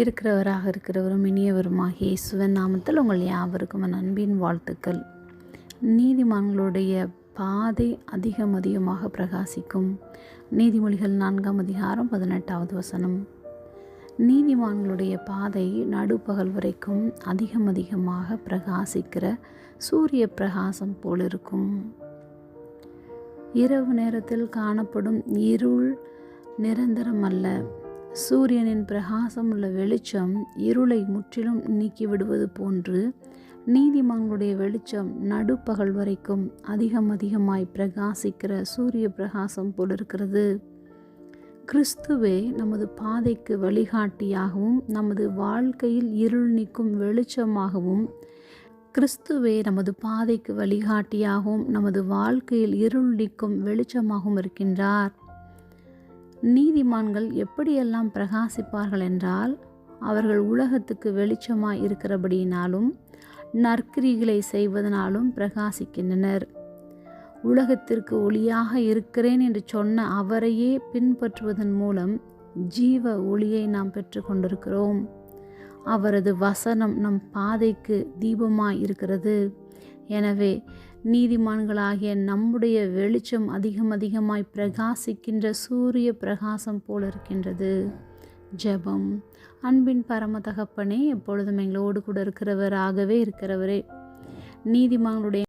இருக்கிறவராக இருக்கிறவரும் இனியவருமாகிய இயேசுவின் நாமத்தில் உங்கள் யாவருக்கும் அன்பின் வாழ்த்துக்கள். நீதிமான்களுடைய பாதை அதிகம் அதிகமாக பிரகாசிக்கும். நீதிமொழிகள் நான்காம் அதிகாரம் பதினெட்டாவது வசனம். நீதிமான்களுடைய பாதை நடுப்பகல் வரைக்கும் அதிகம் அதிகமாக பிரகாசிக்கிற சூரிய பிரகாசம் போல் இருக்கும். இரவு நேரத்தில் காணப்படும் இருள் நிரந்தரம் அல்ல சூரியனின் பிரகாசம் உள்ள வெளிச்சம் இருளை முற்றிலும் நீக்கிவிடுவது போன்று நீதிமான்களுடைய வெளிச்சம் நடுப்பகல் வரைக்கும் அதிகம் அதிகமாய் பிரகாசிக்கிற சூரிய பிரகாசம் போல் இருக்கிறது கிறிஸ்துவே நமது பாதைக்கு வழிகாட்டியாகவும் நமது வாழ்க்கையில் இருள் நீக்கும் வெளிச்சமாகவும் கிறிஸ்துவே நமது பாதைக்கு வழிகாட்டியாகவும் நமது வாழ்க்கையில் இருள் நீக்கும் வெளிச்சமாகவும் இருக்கின்றார். நீதிமான்கள் எப்படியெல்லாம் பிரகாசிப்பார்கள் என்றால் அவர்கள் உலகத்துக்கு வெளிச்சமாய் இருக்கிறபடியினாலும் நற்கிரிகளை செய்வதனாலும் பிரகாசிக்கின்றனர். உலகத்திற்கு ஒளியாக இருக்கிறேன் என்று சொன்ன அவரையே பின்பற்றுவதன் மூலம் ஜீவ ஒளியை நாம் பெற்றுக்கொண்டிருக்கிறோம் அவரது வசனம் நம் பாதைக்கு தீபமாய் இருக்கிறது. எனவே நீதிமான்களாகிய நம்முடைய வெளிச்சம் அதிகம் அதிகமாய் பிரகாசிக்கின்ற சூரிய பிரகாசம் போல் இருக்கின்றது. ஜெபம். அன்பின் பரம தகப்பனே எப்பொழுதும் எங்களோடு கூட இருக்கிறவராகவே இருக்கிறவரே. நீதிமான்களுடைய